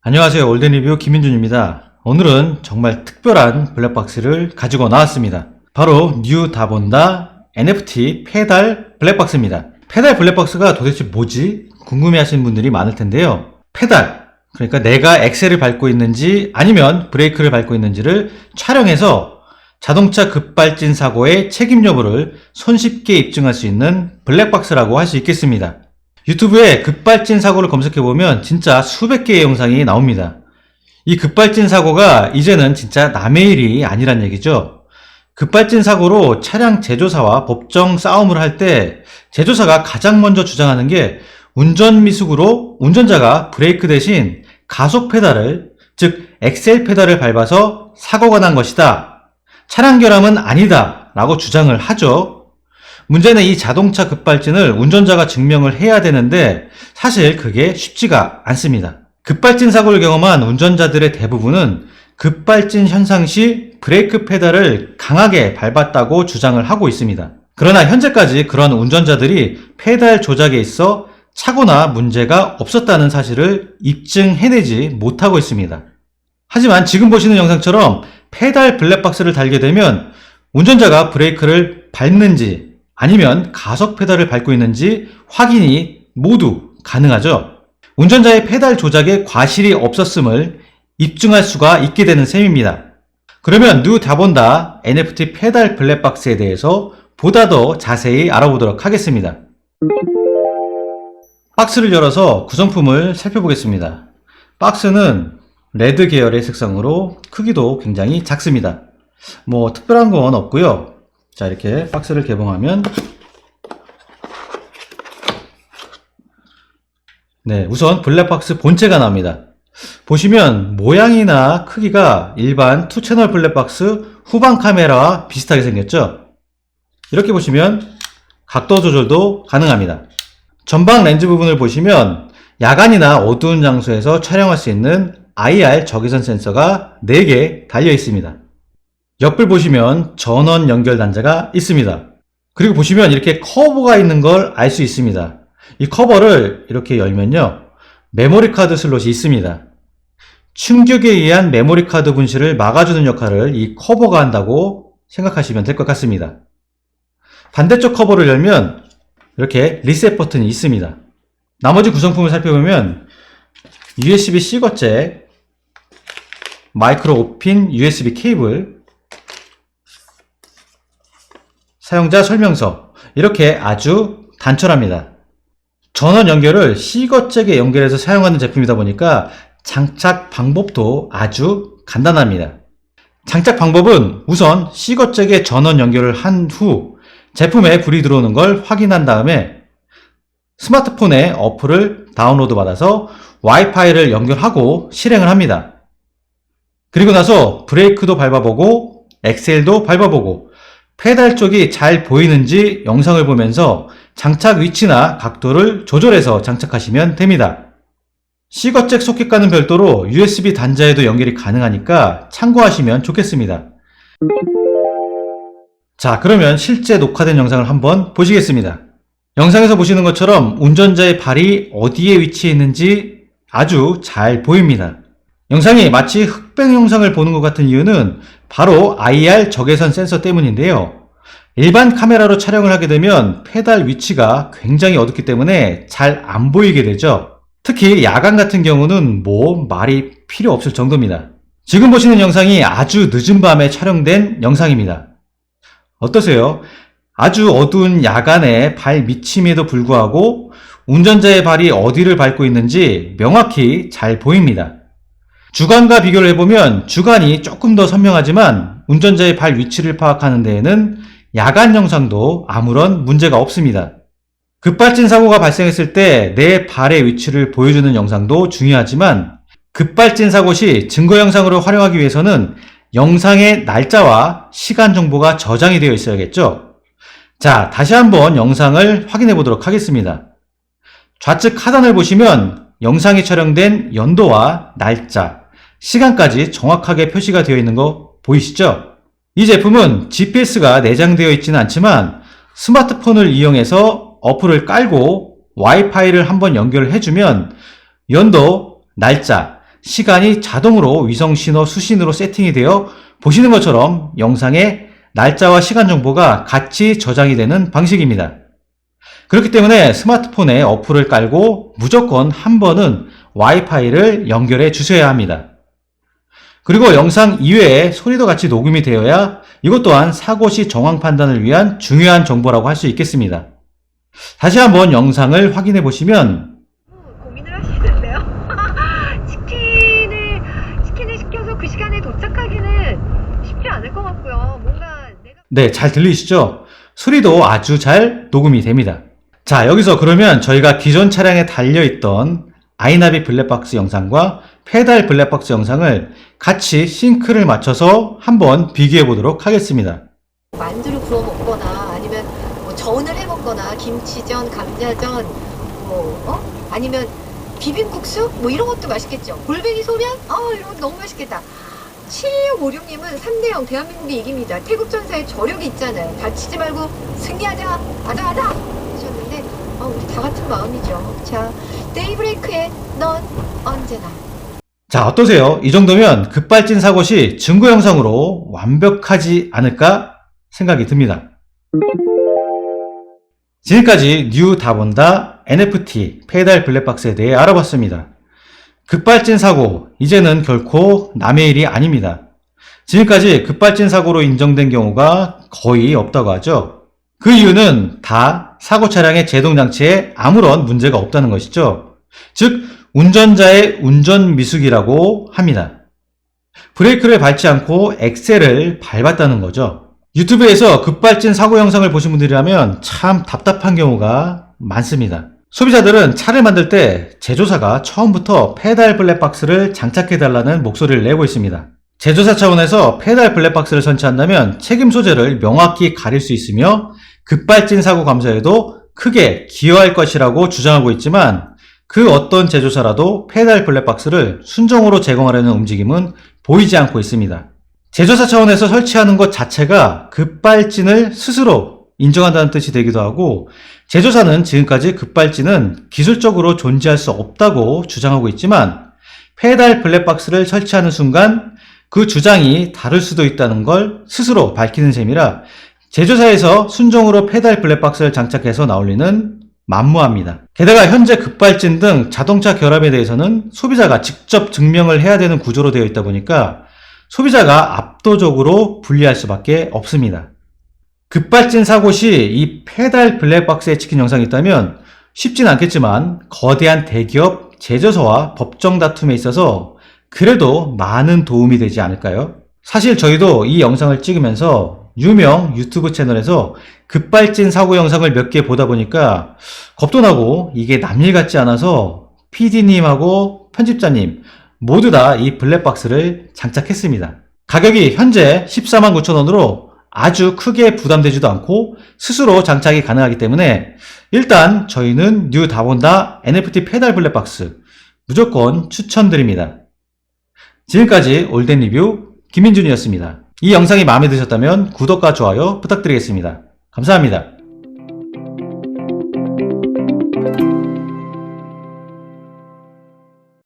안녕하세요. 올드리뷰 김민준입니다. 오늘은 정말 특별한 블랙박스를 가지고 나왔습니다. 바로 뉴 다본다 NFT 페달 블랙박스입니다. 페달 블랙박스가 도대체 뭐지? 궁금해 하시는 분들이 많을 텐데요. 페달, 그러니까 내가 엑셀을 밟고 있는지 아니면 브레이크를 밟고 있는지를 촬영해서 자동차 급발진 사고의 책임 여부를 손쉽게 입증할 수 있는 블랙박스라고 할 수 있겠습니다. 유튜브에 급발진 사고를 검색해보면 진짜 수백 개의 영상이 나옵니다. 이 급발진 사고가 이제는 진짜 남의 일이 아니란 얘기죠. 급발진 사고로 차량 제조사와 법정 싸움을 할 때 제조사가 가장 먼저 주장하는 게 운전 미숙으로 운전자가 브레이크 대신 가속 페달을, 즉 엑셀 페달을 밟아서 사고가 난 것이다. 차량 결함은 아니다. 라고 주장을 하죠. 문제는 이 자동차 급발진을 운전자가 증명을 해야 되는데 사실 그게 쉽지가 않습니다. 급발진 사고를 경험한 운전자들의 대부분은 급발진 현상 시 브레이크 페달을 강하게 밟았다고 주장을 하고 있습니다. 그러나 현재까지 그런 운전자들이 페달 조작에 있어 차고나 문제가 없었다는 사실을 입증해내지 못하고 있습니다. 하지만 지금 보시는 영상처럼 페달 블랙박스를 달게 되면 운전자가 브레이크를 밟는지 아니면 가속 페달을 밟고 있는지 확인이 모두 가능하죠. 운전자의 페달 조작에 과실이 없었음을 입증할 수가 있게 되는 셈입니다. 그러면 뉴 다본다 NFT 페달 블랙박스에 대해서 보다 더 자세히 알아보도록 하겠습니다. 박스를 열어서 구성품을 살펴보겠습니다. 박스는 레드 계열의 색상으로 크기도 굉장히 작습니다. 뭐 특별한 건 없고요. 자 이렇게 박스를 개봉하면 네 우선 블랙박스 본체가 나옵니다. 보시면 모양이나 크기가 일반 투 채널 블랙박스 후방 카메라와 비슷하게 생겼죠? 이렇게 보시면 각도 조절도 가능합니다. 전방 렌즈 부분을 보시면 야간이나 어두운 장소에서 촬영할 수 있는 IR 적외선 센서가 4개 달려 있습니다. 옆을 보시면 전원 연결 단자가 있습니다. 그리고 보시면 이렇게 커버가 있는 걸 알 수 있습니다. 이 커버를 이렇게 열면요. 메모리 카드 슬롯이 있습니다. 충격에 의한 메모리 카드 분실을 막아주는 역할을 이 커버가 한다고 생각하시면 될 것 같습니다. 반대쪽 커버를 열면 이렇게 리셋 버튼이 있습니다. 나머지 구성품을 살펴보면 USB-C 거잭, 마이크로 5핀 USB 케이블, 사용자 설명서 이렇게 아주 단촐합니다. 전원 연결을 C거잭에 연결해서 사용하는 제품이다 보니까 장착 방법도 아주 간단합니다. 장착 방법은 우선 C거잭에 전원 연결을 한 후 제품에 불이 들어오는 걸 확인한 다음에 스마트폰에 어플을 다운로드 받아서 와이파이를 연결하고 실행을 합니다. 그리고 나서 브레이크도 밟아보고 엑셀도 밟아보고 페달 쪽이 잘 보이는지 영상을 보면서 장착 위치나 각도를 조절해서 장착하시면 됩니다. C거잭 소켓과는 별도로 USB 단자에도 연결이 가능하니까 참고하시면 좋겠습니다. 자, 그러면 실제 녹화된 영상을 한번 보시겠습니다. 영상에서 보시는 것처럼 운전자의 발이 어디에 위치해 있는지 아주 잘 보입니다. 영상이 마치 흑백 영상을 보는 것 같은 이유는 바로 IR 적외선 센서 때문인데요. 일반 카메라로 촬영을 하게 되면 페달 위치가 굉장히 어둡기 때문에 잘 안 보이게 되죠. 특히 야간 같은 경우는 뭐 말이 필요 없을 정도입니다. 지금 보시는 영상이 아주 늦은 밤에 촬영된 영상입니다. 어떠세요? 아주 어두운 야간에 발 미침에도 불구하고 운전자의 발이 어디를 밟고 있는지 명확히 잘 보입니다. 주간과 비교를 해보면 주간이 조금 더 선명하지만 운전자의 발 위치를 파악하는 데에는 야간 영상도 아무런 문제가 없습니다. 급발진 사고가 발생했을 때 내 발의 위치를 보여주는 영상도 중요하지만 급발진 사고 시 증거 영상으로 활용하기 위해서는 영상의 날짜와 시간 정보가 저장이 되어 있어야겠죠? 자, 다시 한번 영상을 확인해 보도록 하겠습니다. 좌측 하단을 보시면 영상이 촬영된 연도와 날짜, 시간까지 정확하게 표시가 되어 있는 거 보이시죠? 이 제품은 GPS가 내장되어 있지는 않지만 스마트폰을 이용해서 어플을 깔고 와이파이를 한번 연결을 해주면 연도, 날짜, 시간이 자동으로 위성신호 수신으로 세팅이 되어 보시는 것처럼 영상에 날짜와 시간 정보가 같이 저장이 되는 방식입니다. 그렇기 때문에 스마트폰에 어플을 깔고 무조건 한 번은 와이파이를 연결해 주셔야 합니다. 그리고 영상 이외에 소리도 같이 녹음이 되어야 이것 또한 사고 시 정황 판단을 위한 중요한 정보라고 할 수 있겠습니다. 다시 한번 영상을 확인해 보시면 고민을 하시는데요. 치킨을 치킨을 시켜서 그 시간에 도착하기는 쉽지 않을 것 같고요. 뭔가 내가 네, 잘 들리시죠? 소리도 아주 잘 녹음이 됩니다. 자, 여기서 그러면 저희가 기존 차량에 달려있던 아이나비 블랙박스 영상과 페달 블랙박스 영상을 같이 싱크를 맞춰서 한번 비교해 보도록 하겠습니다. 만두를 구워 먹거나 아니면 뭐 전을 해 먹거나 김치전, 감자전, 뭐 어? 아니면 비빔국수 뭐 이런 것도 맛있겠죠. 골뱅이 소면? 아 이런 것도 너무 맛있겠다. 7656님은 3대0 대한민국이 이깁니다. 태국 전사의 저력이 있잖아요. 다치지 말고 승리하자. 하자 하자 아, 우리 다 같은 마음이죠. 자, 데이브레이크의 넌 언제나. 자, 어떠세요? 이 정도면 급발진 사고 시 증거 영상으로 완벽하지 않을까 생각이 듭니다. 지금까지 뉴 다본다 NFT 페달 블랙박스에 대해 알아봤습니다. 급발진 사고, 이제는 결코 남의 일이 아닙니다. 지금까지 급발진 사고로 인정된 경우가 거의 없다고 하죠. 그 이유는 다 사고 차량의 제동 장치에 아무런 문제가 없다는 것이죠. 즉, 운전자의 운전 미숙이라고 합니다. 브레이크를 밟지 않고 엑셀을 밟았다는 거죠. 유튜브에서 급발진 사고 영상을 보신 분들이라면 참 답답한 경우가 많습니다. 소비자들은 차를 만들 때 제조사가 처음부터 페달 블랙박스를 장착해달라는 목소리를 내고 있습니다. 제조사 차원에서 페달 블랙박스를 설치한다면 책임 소재를 명확히 가릴 수 있으며 급발진 사고 감소에도 크게 기여할 것이라고 주장하고 있지만 그 어떤 제조사라도 페달 블랙박스를 순정으로 제공하려는 움직임은 보이지 않고 있습니다. 제조사 차원에서 설치하는 것 자체가 급발진을 스스로 인정한다는 뜻이 되기도 하고 제조사는 지금까지 급발진은 기술적으로 존재할 수 없다고 주장하고 있지만 페달 블랙박스를 설치하는 순간 그 주장이 다를 수도 있다는 걸 스스로 밝히는 셈이라 제조사에서 순정으로 페달 블랙박스를 장착해서 나올리는 만무합니다. 게다가 현재 급발진 등 자동차 결함에 대해서는 소비자가 직접 증명을 해야 되는 구조로 되어 있다 보니까 소비자가 압도적으로 불리할 수밖에 없습니다. 급발진 사고 시 이 페달 블랙박스에 찍힌 영상이 있다면 쉽진 않겠지만 거대한 대기업 제조사와 법정 다툼에 있어서 그래도 많은 도움이 되지 않을까요? 사실 저희도 이 영상을 찍으면서 유명 유튜브 채널에서 급발진 사고 영상을 몇 개 보다 보니까 겁도 나고 이게 남일 같지 않아서 PD님하고 편집자님 모두 다 이 블랙박스를 장착했습니다. 가격이 현재 14만 9천 원으로 아주 크게 부담되지도 않고 스스로 장착이 가능하기 때문에 일단 저희는 뉴 다본다 NFT 페달 블랙박스 무조건 추천드립니다. 지금까지 올덴 리뷰 김민준이었습니다. 이 영상이 마음에 드셨다면 구독과 좋아요 부탁드리겠습니다. 감사합니다.